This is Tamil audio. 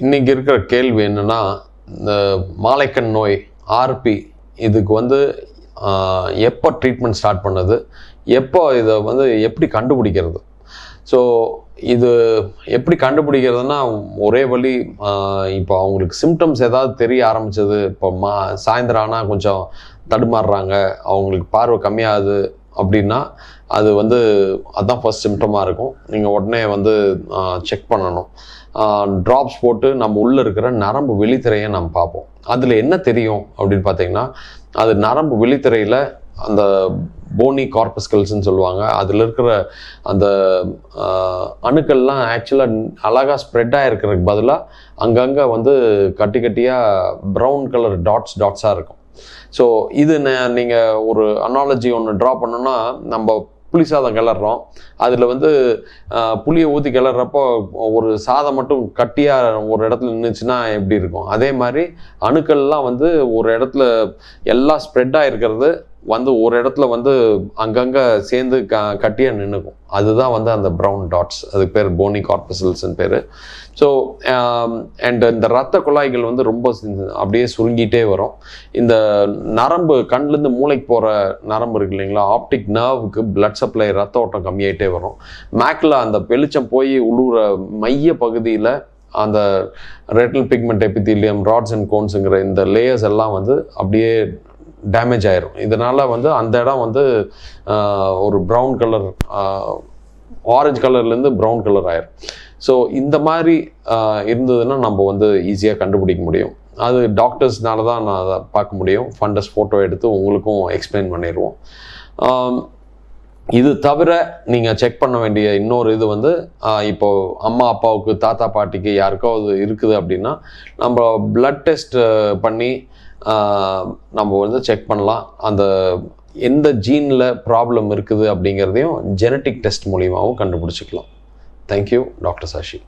இன்றைக்கி இருக்கிற கேள்வி என்னென்னா இந்த மாலைக்கண் நோய் ஆர்பி இதுக்கு வந்து எப்போ ட்ரீட்மெண்ட் ஸ்டார்ட் பண்ணது? எப்போ இதை வந்து எப்படி கண்டுபிடிக்கிறது? ஸோ இது எப்படி கண்டுபிடிக்கிறதுனா ஒரே வழி இப்போ அவங்களுக்கு சிம்டம்ஸ் ஏதாவது தெரிய ஆரம்பிச்சது இப்போ மா சாயந்தரம் ஆனால் கொஞ்சம் தடுமாறுறாங்க அவங்களுக்கு பார்வை கம்மியாகுது அப்படின்னா அது வந்து அதுதான் ஃபர்ஸ்ட் சிம்டமாக இருக்கும். நீங்கள் உடனே வந்து செக் பண்ணணும். ட்ராப்ஸ் போட்டு நம்ம உள்ளே இருக்கிற நரம்பு வெளித்திரையை நம்ம பார்ப்போம். அதில் என்ன தெரியும் அப்படின்னு பார்த்தீங்கன்னா அது நரம்பு வெளித்திரையில் அந்த போனி கார்பஸ்கல்ஸ்ன்னு சொல்லுவாங்க. அதில் இருக்கிற அந்த அணுக்கள்லாம் ஆக்சுவலாக அழகாக ஸ்ப்ரெட் ஆகிருக்கிறதுக்கு பதிலாக அங்கங்கே வந்து கட்டி கட்டியாக ப்ரௌன் கலர் டாட்ஸ் டாட்ஸாக இருக்கும். ஸோ இது நீங்கள் ஒரு அனாலஜி ஒன்று ட்ரா பண்ணோன்னா நம்ம புளி சாதம் கிளறோம் அதில் வந்து புளியை ஊற்றி கிளறப்போ ஒரு சாதம் மட்டும் கட்டியாக ஒரு இடத்துல நின்றுச்சுன்னா எப்படி இருக்கும்? அதே மாதிரி அணுக்கள்லாம் வந்து ஒரு இடத்துல எல்லாம் ஸ்ப்ரெட் ஆகிருக்கிறது வந்து ஒரு இடத்துல வந்து அங்கங்கே சேர்ந்து க கட்டியாக நின்றுக்கும் அதுதான் வந்து அந்த ப்ரௌன் டாட்ஸ் அதுக்கு பேர் போனி கார்பசல்ஸ்ன்னு பேர். ஸோ அண்ட் இந்த ரத்த குழாய்கள் வந்து ரொம்ப அப்படியே சுருங்கிட்டே வரும். இந்த நரம்பு கண்லேருந்து மூளைக்கு போகிற நரம்பு இருக்கு இல்லைங்களா? ஆப்டிக் நர்வுக்கு பிளட் சப்ளை ரத்த ஓட்டம் கம்மியாயிட்டே வரும். மேக்கில் அந்த வெளிச்சம் போய் உழுவுற மைய பகுதியில் அந்த retinal pigment epithelium rods and கோன்ஸுங்கிற இந்த லேயர்ஸ் எல்லாம் வந்து அப்படியே டேமேஜ் ஆயிரும். இதனால வந்து அந்த இடம் வந்து ஒரு ப்ரௌன் கலர் ஆரஞ்சு கலர்லேருந்து ப்ரௌன் கலர் ஆயிரும். ஸோ இந்த மாதிரி இருந்ததுன்னா நம்ம வந்து ஈஸியாக கண்டுபிடிக்க முடியும். அது டாக்டர்ஸ்னால தான் நான் அதை பார்க்க முடியும். ஃபண்டஸ் ஃபோட்டோ எடுத்து உங்களுக்கும் எக்ஸ்பிளைன் பண்ணிடுவோம். இது தவிர நீங்கள் செக் பண்ண வேண்டிய இன்னொரு இது வந்து இப்போது இப்போ அம்மா அப்பாவுக்கு தாத்தா பாட்டிக்கு யாருக்காவது இருக்குது அப்படின்னா நம்ம பிளட் டெஸ்ட் பண்ணி நம்ம வந்து செக் பண்ணலாம். அந்த எந்த ஜீனில் ப்ராப்ளம் இருக்குது அப்படிங்கிறதையும் ஜெனட்டிக் டெஸ்ட் மூலியமாகவும் கண்டுபிடிச்சிக்கலாம். Thank you doctor Sashi